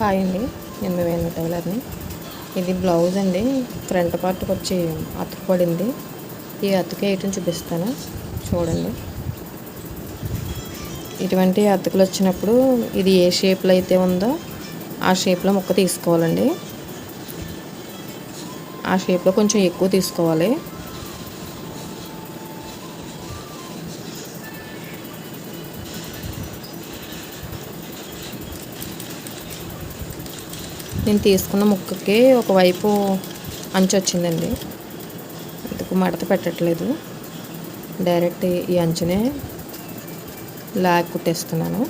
Hi అండి నేను మీ వేణు టైలర్ని. ఇది బ్లౌజ్ అండి. ఫ్రంట్ పార్ట్కి వచ్చి అతుకు పడింది ఈ అతుకు వేయటం చూపిస్తాను. చూడండి. ఇటువంటి అతుకులు వచ్చినప్పుడు ఇది ఏ షేప్లో అయితే ఉందో ఆ షేప్లో ముక్క తీసుకోవాలండి. ఆ షేప్లో కొంచెం ఎక్కువ తీసుకోవాలి. నేను తీసుకున్న ముక్కకి ఒకవైపు అంచు వచ్చిందండి. అందుకు మడత పెట్టట్లేదు. డైరెక్ట్ ఈ అంచునే లాగ్ కుట్టేస్తున్నాను.